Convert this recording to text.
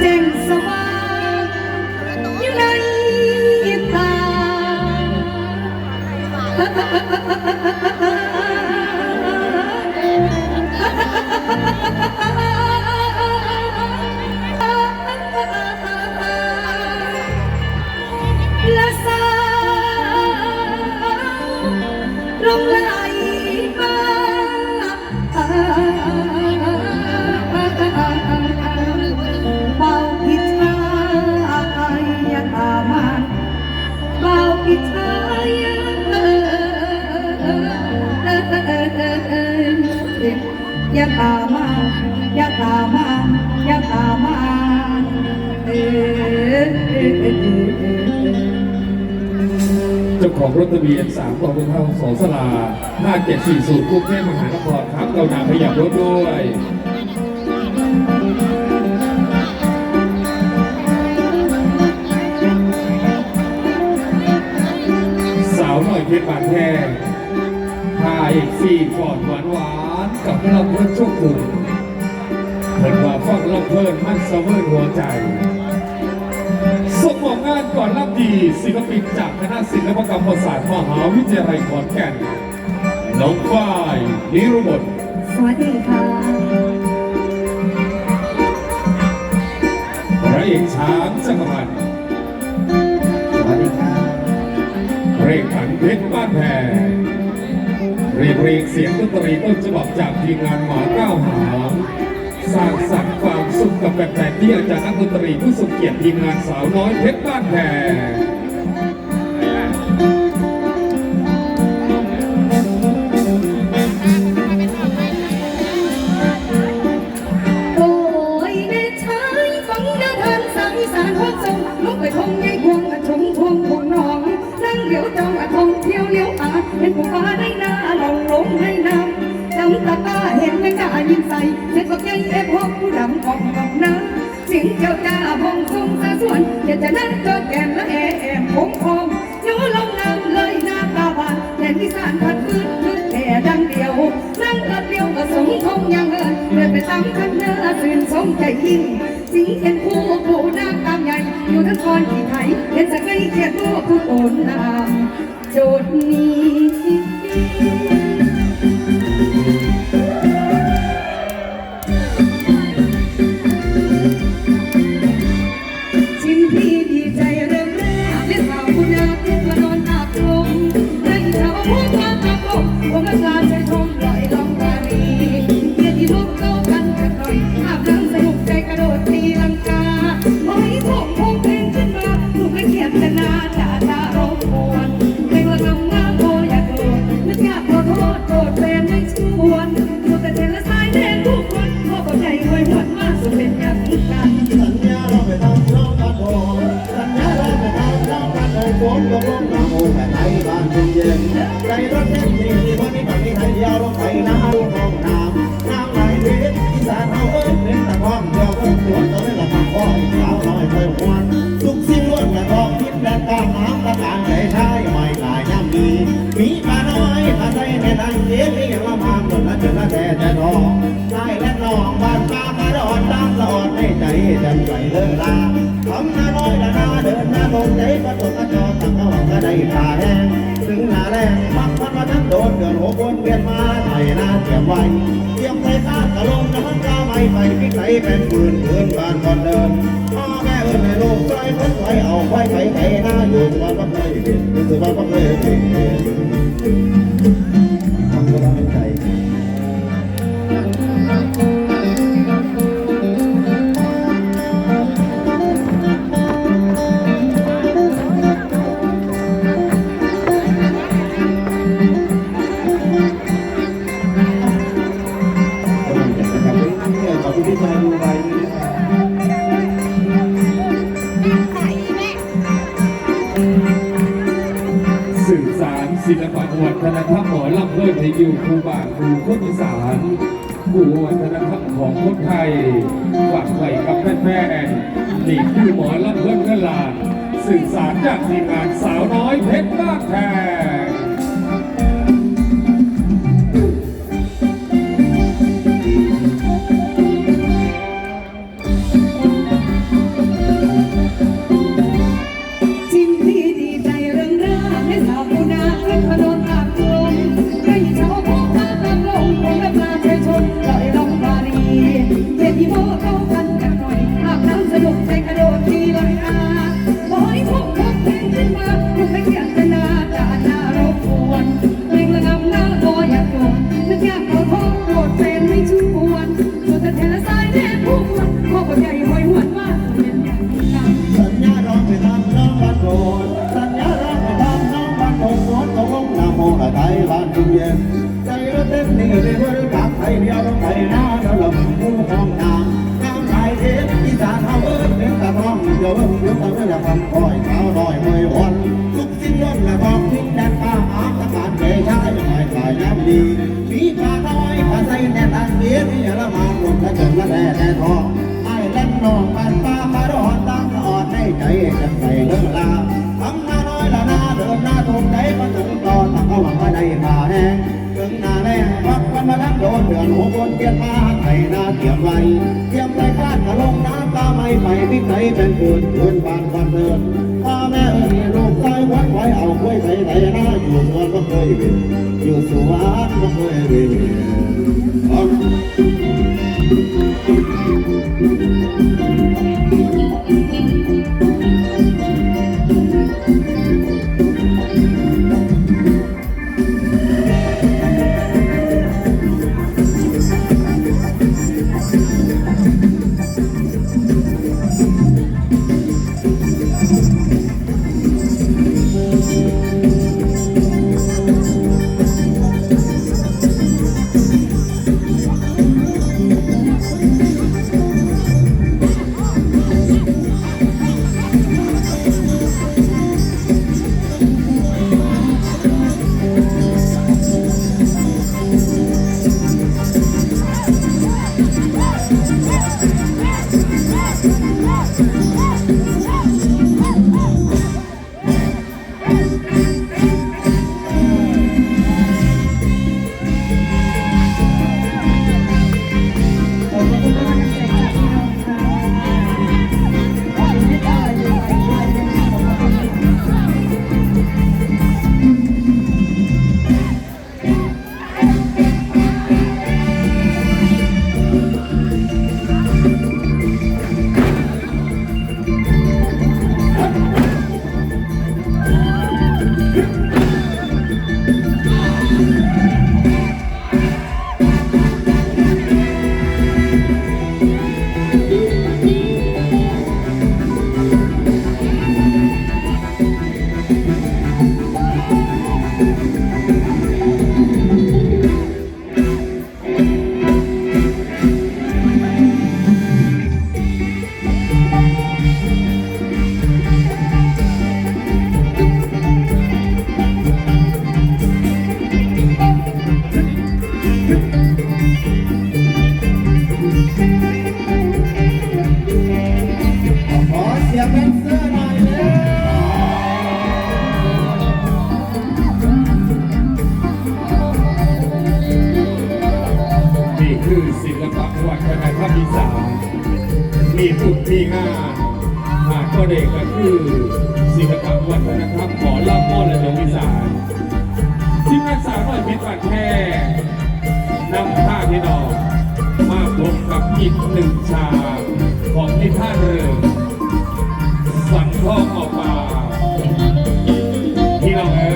แจ่มสว่างอยู่ในตา aman Bau kita yang aman yang เจ้าของรถทะเบียน3ามกองเท่าสองสลา5740กรุงเทพมหานครครับเรานำขยับรถด้วย เพชรบานแท้ทาเอกซีก่อนหวานหวานๆกับลำเพิ่นโชคกุ่มเพิ่นว่าฟังลำเพิ่นมันสะเวิร์นหัวใจสมองงานก่อนรับดีศิลปินจากคณะศิลปกรรมศาสตร์มหาวิทยาลัยขอนแก่นน้องฝ้ายนิรุบดสวัสดีค่ะ แพรเรียกเรียงเสียงดนตรีต้นฉบับจากทีมงานหมาเก้าหางสร้างสรรค์ความสุขกับแฟนๆที่อาจารย์นักดนตรีผู้ทรงเกียรติทีมงานสาวน้อยเพชรบ้านแพรโอยแม่ชายฟังแนวทงสายอีสานฮอดทรงลูกไปคงอะชงทวงพวงน้องนั่งเดี๋ยวจองอะทงเที่ยวเลี้ยวอาเห็นผู้ฟ้าในหน้าลงลงในน้ำดำตาตาเห็นไม่กล้ายิงใส่เสร็จก็ยังเอฟพกผู้ดำออกกับน้ำเสียงทงสะสวง เจอแก่นและแอบแอบคงคงย้อนลงน้ำเลยหน้าตาบานแทนที่สานพัดพื้นพื้นแค่ดังเดียวนั่งกระเดียวก็สงคงยังเอินเดินไปตามคัน ได้ขาแห้งถึงหน้าแรงพักมันมาทั้งโดนเดือนหัวคนเวียนมาไทยหน้าเจ็บไว้เตรียมใส่ตากระลงน้ำกาไม่ไปพิกไหลเป็นปืนปืนบ้านก่อนเดินพ่อแม่เอิญในโลกใจคนไว้เอาไว้ไปไถหน้าอยู่วันพักเลยเป็นคือวันพัก อนให้อยู่ครูบาครูคนอีสานครูวัฒนธรรมของคนไทยฝากไว้กับแฟนๆนี่คือหมอลำเพื่อนกลาดสื่อสารจากทีมงานสาวน้อยเพชรบ้านแพง ไทยเดียวลงไปหน้าเดินลงมู่ห้องน้ำน้ำไทยเทศอีสานเฮาเอิ้นเป็นตะท้องเดี๋ยวเดี๋ยวตะเรื่องคอ้อยขาวน้อยเมยวันทุกสิ้นล้นละทองทิ้งแดนป้าหาตะการเกชายไม่ขายน้ำดีมีปลาน้อยปลาใสแน่นอันเดียมีละมาลงละเจิงละแน่แน่ทองไอ้เล่นนองบ้านป้าปลาดอตั้งออนในใจจะใส่เรื่องลาทำ เดินหน้าตรงใจมาถึงต่อตั้งเอาหวังว่าได้มาแห้งถึงหน้าแรงพักวันมาลังโดนเดือนหัวบนเปลี่ยนมาไข่นาเตรียมไว้เตรียมไรคาดกะลงน้ำตาไม่ไปพิกไหนเป็นคืนคืนบานวันเดินพ่อแม่เอ๋ยลูกชายวัดไว้เอากล้ใส่ไหนนาอยู่สวนก็เคยเห็นอยู่สวนก็เคยเห็น เสียงเป็นเสื้อหน่อยเลยนี่คือศิลปะวัฒนธรรมอีสานมีทุกมีงานหากก็เด็กก็คือศิลปะวัฒนธรรมของลำมอและดงอีสานที่นักสาน้อยเพชรบันแค่นำผ้าพี่น้องมาพบกับอีกหนึ่งฉาก สังพ่อป่า